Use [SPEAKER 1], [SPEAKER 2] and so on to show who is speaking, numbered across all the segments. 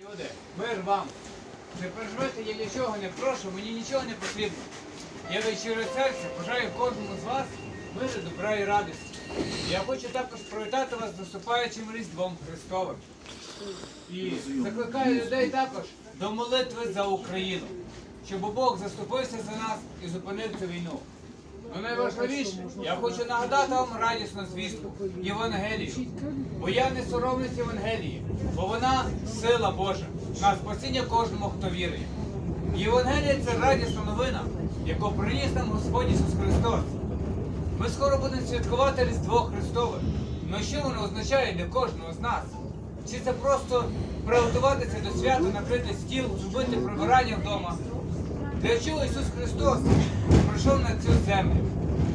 [SPEAKER 1] Люди, мир вам. Не переживайте, я нічого не прошу, мені нічого не потрібно. Я від щире серця бажаю кожному з вас миру, добра і радості. Я хочу також привітати вас з наступаючим Різдвом Христовим. І закликаю людей також до молитви за Україну, щоб Бог заступився за нас і зупинив цю війну. Ну найважливіше, я хочу нагадати вам радісну звістку Євангелію. Бо я не соромлюсь Євангелії, бо вона сила Божа на спасіння кожному, хто вірує. Євангелія це радісна новина, яку приніс нам Господь Ісус Христос. Ми скоро будемо святкувати Різдво Христове. Ну що воно означає для кожного з нас? Чи це просто приготуватися до свята, накрити стіл, зробити прибирання вдома? Для чого Ісус Христос прийшов на цю землю?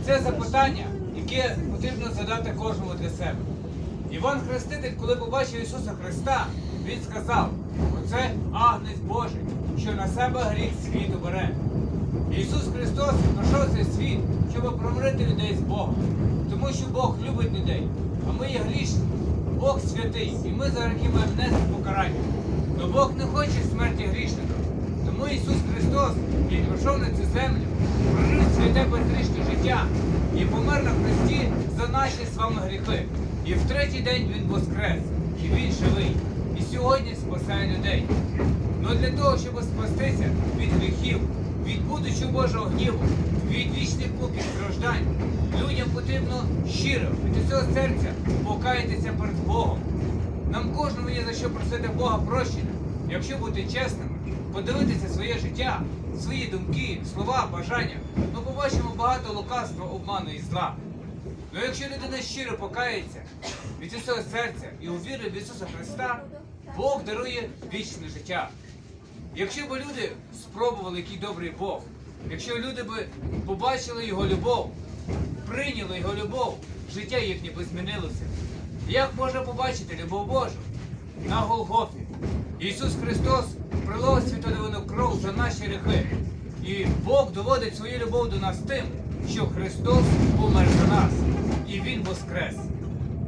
[SPEAKER 1] Це запитання, яке потрібно задати кожному для себе. Іван Хреститель, коли побачив Ісуса Христа, він сказав: оце агнець Божий, що на себе гріх світу бере. Ісус Христос прийшов в цей світ, щоб промирити людей з Богом. Тому що Бог любить людей, а ми є грішні. Бог святий, і ми за гріхи маємо нести покарання. Но Бог не хоче смерті грішника. Тому Ісус Христос, Він прийшов на цю землю, прожив святе і помер на хресті за наші з вами гріхи. І в третій день Він воскрес, і Він живий. І сьогодні спасає людей. Но для того, щоб спастися від гріхів, від будучого Божого гніву, від вічних мук страждань, людям потрібно щиро від усього серця покаятися перед Богом. Нам кожному є за що просити Бога прощення, якщо бути чесними, подивитися своє життя, свої думки, слова, бажання, ми побачимо багато лукавства, обману і зла. Ну якщо людина щиро покається від усього серця і увірить в Ісуса Христа, Бог дарує вічне життя. Якщо б люди спробували, який добрий Бог, якщо люди б побачили Його любов, прийняли Його любов, життя їхнє би змінилося. Як можна побачити любов Божу? На Голгофі. Ісус Христос пролив святодивину кров за наші гріхи. І Бог доводить свою любов до нас тим, що Христос помер за нас, і Він воскрес.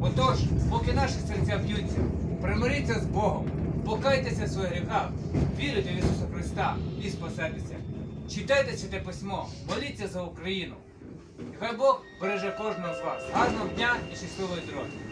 [SPEAKER 1] Отож, поки наші серця б'ються, примиріться з Богом, покайтеся в своїх гріхах, вірите в Ісуса Христа і спасетеся. Читайте святе письмо, моліться за Україну. Хай Бог береже кожного з вас. Гарного дня і щасливої дороги!